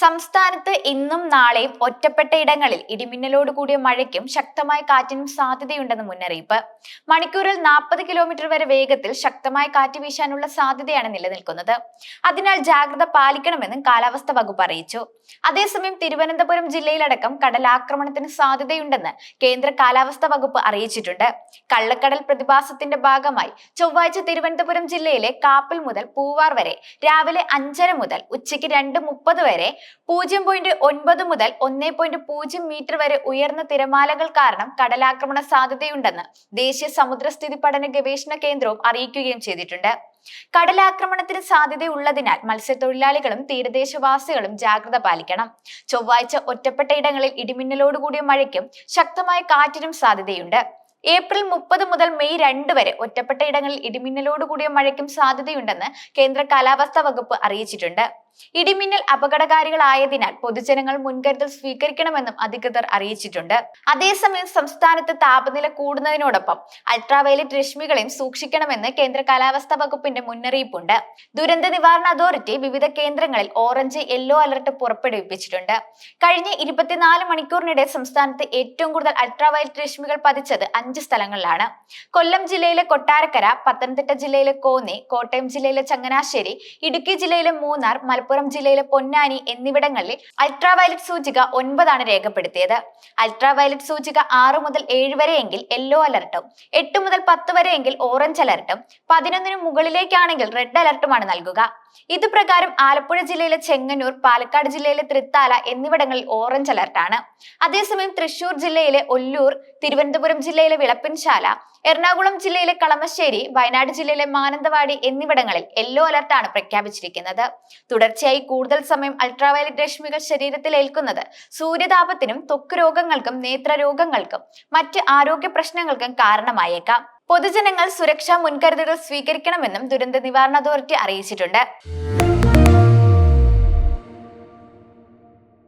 സംസ്ഥാനത്ത് ഇന്നും നാളെയും ഒറ്റപ്പെട്ട ഇടങ്ങളിൽ ഇടിമിന്നലോട് കൂടിയ മഴയ്ക്കും ശക്തമായ കാറ്റിനും സാധ്യതയുണ്ടെന്ന് മുന്നറിയിപ്പ്. മണിക്കൂറിൽ നാൽപ്പത് കിലോമീറ്റർ വരെ വേഗത്തിൽ ശക്തമായ കാറ്റ് വീശാനുള്ള സാധ്യതയാണ് നിലനിൽക്കുന്നത്. അതിനാൽ ജാഗ്രത പാലിക്കണമെന്നും കാലാവസ്ഥ വകുപ്പ് അറിയിച്ചു. അതേസമയം തിരുവനന്തപുരം ജില്ലയിലടക്കം കടലാക്രമണത്തിന് സാധ്യതയുണ്ടെന്ന് കേന്ദ്ര കാലാവസ്ഥ വകുപ്പ് അറിയിച്ചിട്ടുണ്ട്. കള്ളക്കടൽ പ്രതിഭാസത്തിന്റെ ഭാഗമായി ചൊവ്വാഴ്ച തിരുവനന്തപുരം ജില്ലയിലെ കാപ്പിൽ മുതൽ പൂവാർ വരെ രാവിലെ അഞ്ചര മുതൽ ഉച്ചയ്ക്ക് രണ്ട് മുപ്പത് വരെ പൂജ്യം പോയിന്റ് ഒൻപത് മുതൽ ഒന്നേ പോയിന്റ് പൂജ്യം മീറ്റർ വരെ ഉയർന്ന തിരമാലകൾ കാരണം കടലാക്രമണ സാധ്യതയുണ്ടെന്ന് ദേശീയ സമുദ്രസ്ഥിതി പഠന ഗവേഷണ കേന്ദ്രവും അറിയിക്കുകയും ചെയ്തിട്ടുണ്ട്. കടലാക്രമണത്തിന് സാധ്യതയുള്ളതിനാൽ മത്സ്യത്തൊഴിലാളികളും തീരദേശവാസികളും ജാഗ്രത പാലിക്കണം. ചൊവ്വാഴ്ച ഒറ്റപ്പെട്ട ഇടങ്ങളിൽ ഇടിമിന്നലോടുകൂടിയ മഴയ്ക്കും ശക്തമായ കാറ്റിനും സാധ്യതയുണ്ട്. ഏപ്രിൽ മുപ്പത് മുതൽ മെയ് രണ്ട് വരെ ഒറ്റപ്പെട്ട ഇടങ്ങളിൽ ഇടിമിന്നലോടുകൂടിയ മഴയ്ക്കും സാധ്യതയുണ്ടെന്ന് കേന്ദ്ര കാലാവസ്ഥാ വകുപ്പ് അറിയിച്ചിട്ടുണ്ട്. ഇടിമിന്നൽ അപകടകാരികളായതിനാൽ പൊതുജനങ്ങൾ മുൻകരുതൽ സ്വീകരിക്കണമെന്നും അധികൃതർ അറിയിച്ചിട്ടുണ്ട്. അതേസമയം സംസ്ഥാനത്ത് താപനില കൂടുന്നതിനോടൊപ്പം അൾട്രാവയലറ്റ് രശ്മികളെയും സൂക്ഷിക്കണമെന്ന് കേന്ദ്ര കാലാവസ്ഥാ വകുപ്പിന്റെ മുന്നറിയിപ്പുണ്ട്. ദുരന്ത നിവാരണ അതോറിറ്റി വിവിധ കേന്ദ്രങ്ങളിൽ ഓറഞ്ച് യെല്ലോ അലർട്ട് പുറപ്പെടുവിപ്പിച്ചിട്ടുണ്ട്. കഴിഞ്ഞ ഇരുപത്തിനാല് മണിക്കൂറിനിടെ സംസ്ഥാനത്ത് ഏറ്റവും കൂടുതൽ അൾട്രാവയലറ്റ് രശ്മികൾ പതിച്ചത് അഞ്ച് സ്ഥലങ്ങളിലാണ്. കൊല്ലം ജില്ലയിലെ കൊട്ടാരക്കര പത്തനംതിട്ട ജില്ലയിലെ കോന്നി കോട്ടയം ജില്ലയിലെ ചങ്ങനാശ്ശേരി ഇടുക്കി ജില്ലയിലെ മൂന്നാർ മലപ്പുറം ജില്ലയിലെ പൊന്നാനി എന്നിവിടങ്ങളിൽ അൾട്രാവയലറ്റ് സൂചിക ഒൻപതാണ് രേഖപ്പെടുത്തിയത്. അൾട്രാവയലറ്റ് സൂചിക ആറ് മുതൽ ഏഴ് വരെയെങ്കിൽ യെല്ലോ അലർട്ടും എട്ട് മുതൽ പത്ത് വരെയെങ്കിൽ ഓറഞ്ച് അലർട്ടും പതിനൊന്നിന് മുകളിലേക്കാണെങ്കിൽ റെഡ് അലർട്ടുമാണ് നൽകുക. ഇത് പ്രകാരം ആലപ്പുഴ ജില്ലയിലെ ചെങ്ങന്നൂർ പാലക്കാട് ജില്ലയിലെ തൃത്താല എന്നിവിടങ്ങളിൽ ഓറഞ്ച് അലർട്ടാണ് അതേസമയം തൃശൂർ ജില്ലയിലെ ഒല്ലൂർ തിരുവനന്തപുരം ജില്ലയിലെ വിളപ്പിൻശാല എറണാകുളം ജില്ലയിലെ കളമശ്ശേരി വയനാട് ജില്ലയിലെ മാനന്തവാടി എന്നിവിടങ്ങളിൽ യെല്ലോ അലർട്ടാണ് പ്രഖ്യാപിച്ചിരിക്കുന്നത്. തുടർച്ചയായി കൂടുതൽ സമയം അൾട്രാവയലറ്റ് രശ്മികൾ ശരീരത്തിൽ ഏൽക്കുന്നത് സൂര്യതാപത്തിനും ത്വക്ക് രോഗങ്ങൾക്കും നേത്രരോഗങ്ങൾക്കും മറ്റ് ആരോഗ്യ പ്രശ്നങ്ങൾക്കും കാരണമായേക്കാം. പൊതുജനങ്ങൾ സുരക്ഷാ മുൻകരുതലുകൾ സ്വീകരിക്കണമെന്നും ദുരന്ത നിവാരണ അതോറിറ്റി അറിയിച്ചിട്ടുണ്ട്.